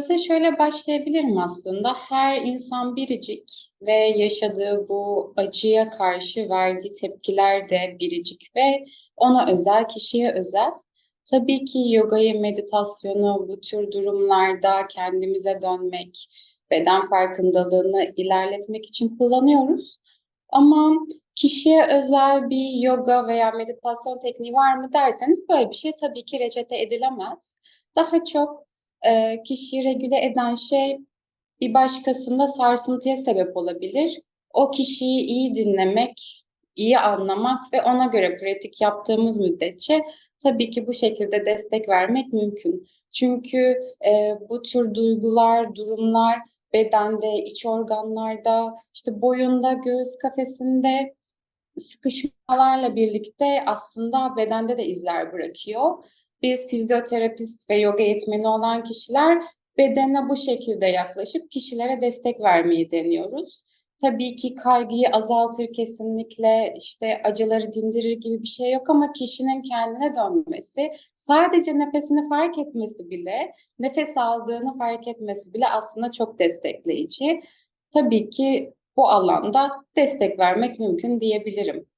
Söze şöyle başlayabilirim aslında. Her insan biricik ve yaşadığı bu acıya karşı verdiği tepkiler de biricik ve ona özel, kişiye özel. Tabii ki yogayı, meditasyonu bu tür durumlarda kendimize dönmek, beden farkındalığını ilerletmek için kullanıyoruz. Ama kişiye özel bir yoga veya meditasyon tekniği var mı derseniz böyle bir şey tabii ki reçete edilemez. Daha çok e, kişiyi regüle eden şey bir başkasında sarsıntıya sebep olabilir. O kişiyi iyi dinlemek, iyi anlamak ve ona göre pratik yaptığımız müddetçe tabii ki bu şekilde destek vermek mümkün. Çünkü e, bu tür duygular, durumlar bedende, iç organlarda, işte boyunda, göğüs kafesinde sıkışmalarla birlikte aslında bedende de izler bırakıyor. Biz fizyoterapist ve yoga eğitmeni olan kişiler bedene bu şekilde yaklaşıp kişilere destek vermeyi deniyoruz. Tabii ki kaygıyı azaltır kesinlikle, işte acıları dindirir gibi bir şey yok ama kişinin kendine dönmesi, sadece nefesini fark etmesi bile, nefes aldığını fark etmesi bile aslında çok destekleyici. Tabii ki bu alanda destek vermek mümkün diyebilirim.